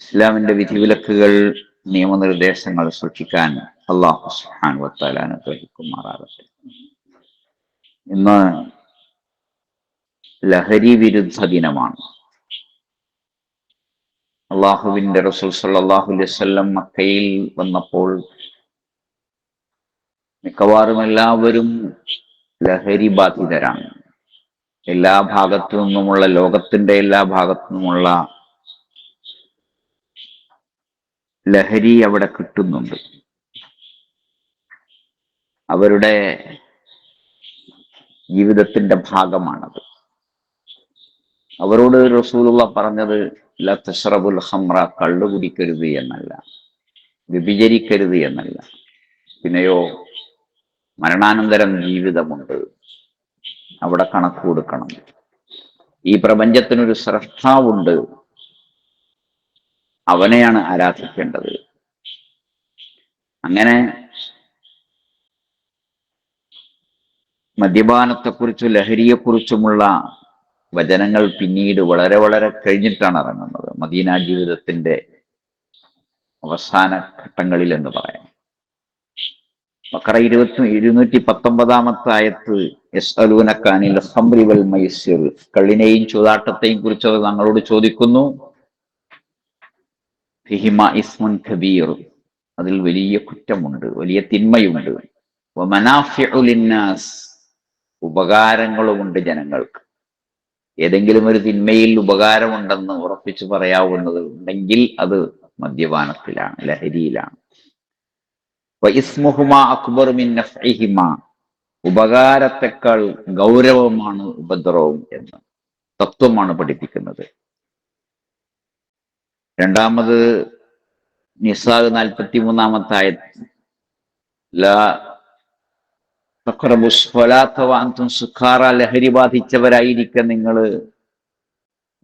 ഇസ്ലാമിന്റെ വിധിവിലക്കുകൾ നിയമനിർദ്ദേശങ്ങൾ സൂക്ഷിക്കാൻ അള്ളാഹു സുഹാൻ വത്താൽ അനുഗ്രഹിക്കുമാറാകട്ടെ. ഇന്ന് ലഹരി വിരുദ്ധ ദിനമാണ്. അള്ളാഹുവിന്റെ റസൂൽ സല്ലാഹു അലൈവല്ലം മക്കയിൽ വന്നപ്പോൾ മിക്കവാറും എല്ലാവരും ലഹരി ബാധിതരാണ്. എല്ലാ ഭാഗത്തു നിന്നുമുള്ള ലോകത്തിന്റെ എല്ലാ ഭാഗത്തു നിന്നുമുള്ള ലഹരി അവിടെ കിട്ടുന്നുണ്ട്. അവരുടെ ജീവിതത്തിന്റെ ഭാഗമാണത്. അവരോട് റസൂലുള്ള പറഞ്ഞത് ല ഹംറ കള്ളു കുടിക്കരുത് എന്നല്ല. വ്യഭിചരിക്കരുത് എന്നല്ല. പിന്നെയോ മരണാനന്തരം ജീവിതമുണ്ട്. അവിടെ കണക്ക് കൊടുക്കണം. ഈ പ്രപഞ്ചത്തിനൊരു സ്രഷ്ടാവുണ്ട് അവനെയാണ് ആരാധിക്കേണ്ടത്. അങ്ങനെ മദ്യപാനത്തെക്കുറിച്ചും ലഹരിയെക്കുറിച്ചുമുള്ള വചനങ്ങൾ പിന്നീട് വളരെ വളരെ കഴിഞ്ഞിട്ടാണ് ഇറങ്ങുന്നത്. മദീന ജീവിതത്തിന്റെ അവസാന ഘട്ടങ്ങളിൽ എന്ന് പറയാം. ബക്കറ ഇരുപത്തി ഇരുന്നൂറ്റി പത്തൊമ്പതാമത്തെ ആയത്ത് എസ് അലൂനക്കാനിൽ ഹംറി വൽ മൈസിർ. കള്ളിനെയും ചൂതാട്ടത്തെയും കുറിച്ച് തങ്ങളോട് ചോദിക്കുന്നു. ഫിഹിമ ഇസ്മുൻ ഖബീർ അതിൽ വലിയ കുറ്റമുണ്ട് വലിയ തിന്മയുണ്ട്. മനാഫിഉലിന്നാസ് ഉപകാരങ്ങളുമുണ്ട് ജനങ്ങൾക്ക്. ഏതെങ്കിലും ഒരു തിന്മയിൽ ഉപകാരമുണ്ടെന്ന് ഉറപ്പിച്ചു പറയാവുന്നത് ഉണ്ടെങ്കിൽ അത് മദ്യപാനത്തിലാണ് ലഹരിയിലാണ്. ഇസ്മുഹുമ അക്ബർ മിൻ ഉപകാരത്തെക്കാൾ ഗൗരവമാണ് ഉപദ്രവം എന്ന് തത്വമാണ് പഠിപ്പിക്കുന്നത്. രണ്ടാമത് നിസാദ് നാൽപ്പത്തി മൂന്നാമത്തെ ആയത് സുഖാറ ലഹരി ബാധിച്ചവരായിരിക്കെ നിങ്ങൾ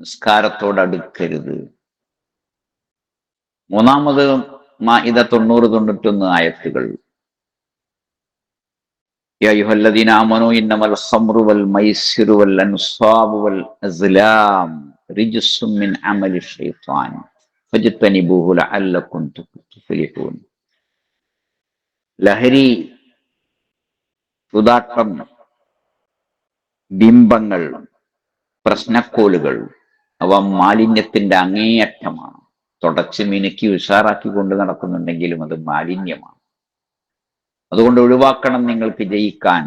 നിസ്കാരത്തോട് അടുക്കരുത് മൂന്നാമത് ഇത് തൊണ്ണൂറ് തൊണ്ണൂറ്റൊന്ന് ആയത്തുകൾ يا أيها الذين آمنوا إنما الخمر والميسر والأنصاب والأزلام رجس من عمل الشيطان ഫജത്തനിബൂഹുല അല്ലക്കും തുഫലിഹൂൻ ലഹരി ഉദാട്ടം ബിംബങ്ങൾ പ്രശ്നക്കോലുകൾ അവ മാലിന്യത്തിന്റെ അങ്ങേയറ്റമാണ്. തുടച്ച് മിനുക്കി ഉഷാറാക്കി കൊണ്ട് നടക്കുന്നുണ്ടെങ്കിലും അത് മാലിന്യമാണ്. അതുകൊണ്ട് ഒഴിവാക്കണം നിങ്ങൾക്ക് ജയിക്കാൻ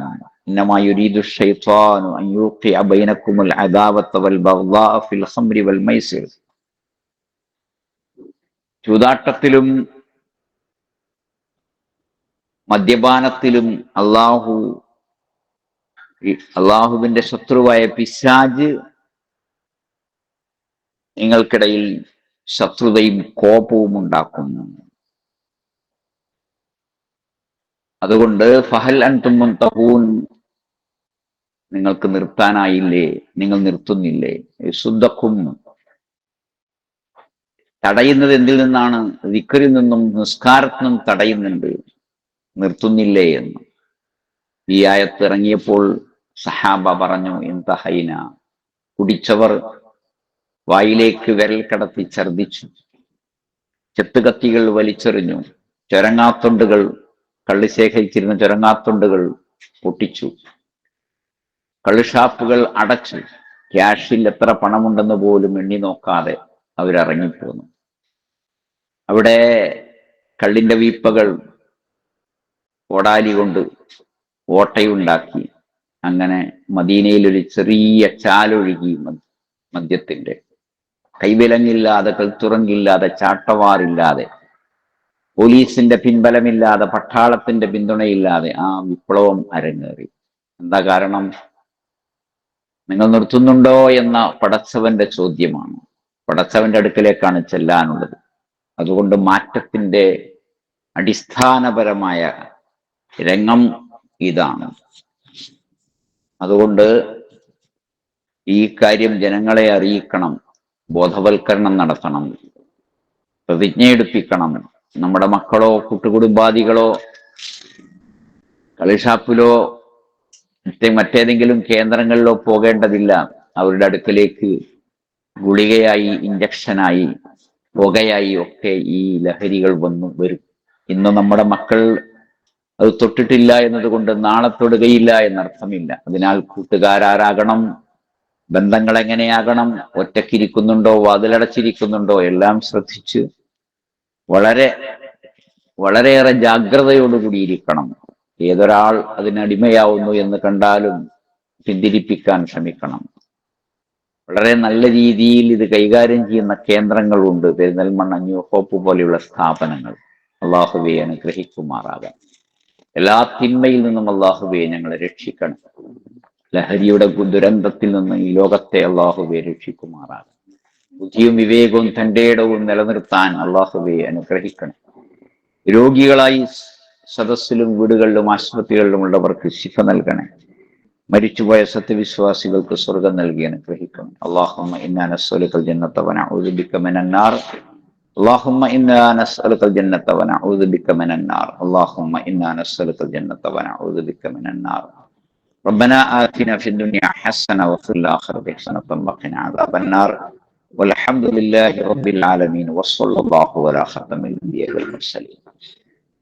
ഇന്നമായുരീദുഷൈത്താനു അയ്യൂഖി അബൈനക്കുമുൽ അദാവത്ത വൽ ബഗ്ദാ ഫിൽ ഖംരി വൽ മൈസിർ. ചൂതാട്ടത്തിലും മദ്യപാനത്തിലും അള്ളാഹു അള്ളാഹുവിന്റെ ശത്രുവായ പിശാജ് നിങ്ങൾക്കിടയിൽ ശത്രുതയും കോപവും ഉണ്ടാക്കുന്നു. അതുകൊണ്ട് ഫഹൽ അൻതും തഹൂൻ നിങ്ങൾക്ക് നിർത്താനായില്ലേ? നിങ്ങൾ നിർത്തുന്നില്ലേ? ശുദ്ധക്കും തടയുന്നത് എന്തിൽ നിന്നാണ്? വിക്കറിൽ നിന്നും നിസ്കാരത്തിൽ നിന്നും തടയുന്നുണ്ട്. നിർത്തുന്നില്ലേ എന്ന്. ഈ ആയത്ത് ഇറങ്ങിയപ്പോൾ സഹാബ പറഞ്ഞു എന്തഹൈന കുടിച്ചവർ വായിലേക്ക് വിരൽ കടത്തി ഛർദിച്ചു ചെത്തുകത്തികൾ വലിച്ചെറിഞ്ഞു. ചുരങ്ങാത്തൊണ്ടുകൾ കള്ളി ശേഖരിച്ചിരുന്ന ചുരങ്ങാത്തൊണ്ടുകൾ പൊട്ടിച്ചു. കള്ളിഷാപ്പുകൾ അടച്ചു. ക്യാഷിൽ എത്ര പണമുണ്ടെന്ന് പോലും എണ്ണി നോക്കാതെ അവരിറങ്ങിപ്പോന്നു. അവിടെ കള്ളിന്റെ വീപ്പകൾ ഓടാലി കൊണ്ട് ഓട്ടയുണ്ടാക്കി. അങ്ങനെ മദീനയിൽ ഒരു ചെറിയ ചാലൊഴുകി മദ്യത്തിന്റെ. കൈവിലങ്ങില്ലാതെ കൽത്തുറങ്കില്ലാതെ ചാട്ടവാറില്ലാതെ പോലീസിന്റെ പിൻബലമില്ലാതെ പട്ടാളത്തിന്റെ പിന്തുണയില്ലാതെ ആ വിപ്ലവം അരങ്ങേറി. എന്താ കാരണം? നിങ്ങൾ നിർത്തുന്നുണ്ടോ എന്ന പടച്ചവന്റെ ചോദ്യമാണ്. പടച്ചവന്റെ അടുക്കലേക്കാണ് ചെല്ലാനുള്ളത്. അതുകൊണ്ട് മാറ്റത്തിന്റെ അടിസ്ഥാനപരമായ രംഗം ഇതാണ്. അതുകൊണ്ട് ഈ കാര്യം ജനങ്ങളെ അറിയിക്കണം ബോധവൽക്കരണം നടത്തണം പ്രതിജ്ഞയെടുപ്പിക്കണം. നമ്മുടെ മക്കളോ കൂട്ടുകുടുംബാദികളോ കളിഷാപ്പിലോ മറ്റേ മറ്റേതെങ്കിലും കേന്ദ്രങ്ങളിലോ പോകേണ്ടതില്ല. അവരുടെ അടുക്കലേക്ക് ഗുളികയായി ഇഞ്ചക്ഷനായി പുകയായി ഒക്കെ ഈ ലഹരികൾ വന്നു വരും. ഇന്ന് നമ്മുടെ മക്കൾ അത് തൊട്ടിട്ടില്ല എന്നതുകൊണ്ട് നാളെ തൊടുകയില്ല എന്നർത്ഥമില്ല. അതിനാൽ കൂട്ടുകാരാരാകണം ബന്ധങ്ങൾ എങ്ങനെയാകണം ഒറ്റക്കിരിക്കുന്നുണ്ടോ വാതിലടച്ചിരിക്കുന്നുണ്ടോ എല്ലാം ശ്രദ്ധിച്ച് വളരെ വളരെയേറെ ജാഗ്രതയോടുകൂടി ഇരിക്കണം ഏതൊരാൾ അതിനടിമയാവുന്നു എന്ന് കണ്ടാലും പിന്തിരിപ്പിക്കാൻ ശ്രമിക്കണം. വളരെ നല്ല രീതിയിൽ ഇത് കൈകാര്യം ചെയ്യുന്ന കേന്ദ്രങ്ങളുണ്ട്. പെരുന്നൽമണ്ണ ന്യൂ ഹോപ്പ് പോലെയുള്ള സ്ഥാപനങ്ങൾ. അള്ളാഹുബെ അനുഗ്രഹിക്കുമാറാകാം എല്ലാ തിന്മയിൽ നിന്നും അള്ളാഹുബെ ഞങ്ങളെ രക്ഷിക്കണം. ലഹരിയുടെ ദുരന്തത്തിൽ നിന്ന് ഈ ലോകത്തെ അള്ളാഹുബെ രക്ഷിക്കുമാറാകാം ബുദ്ധിയും വിവേകവും തന്റെ ഇടവും നിലനിർത്താൻ അള്ളാഹുബെ അനുഗ്രഹിക്കണം. രോഗികളായി സദസ്സിലും വീടുകളിലും ആശുപത്രികളിലും ഉള്ളവർക്ക് ശിഫ നൽകണേ. മരിച്ചുപോയ സത്യവിശ്വാസികൾക്ക് സ്വർഗം നൽകി അനുഗ്രഹിക്കണം അള്ളാഹുമ്മ ഇന്നാ നസ്അലുക്കൽ ജന്നത വനഊദു ബിക മിനൻ നാർ اللهم إنا نسألك الجنة ونعوذ بك من النار اللهم إنا نسألك الجنة ونعوذ بك من النار ربنا آتنا في الدنيا حسنة وفي الآخرة حسنة وقنا عذاب النار والحمد لله رب العالمين وصلى الله على خاتم الأنبياء والمرسلين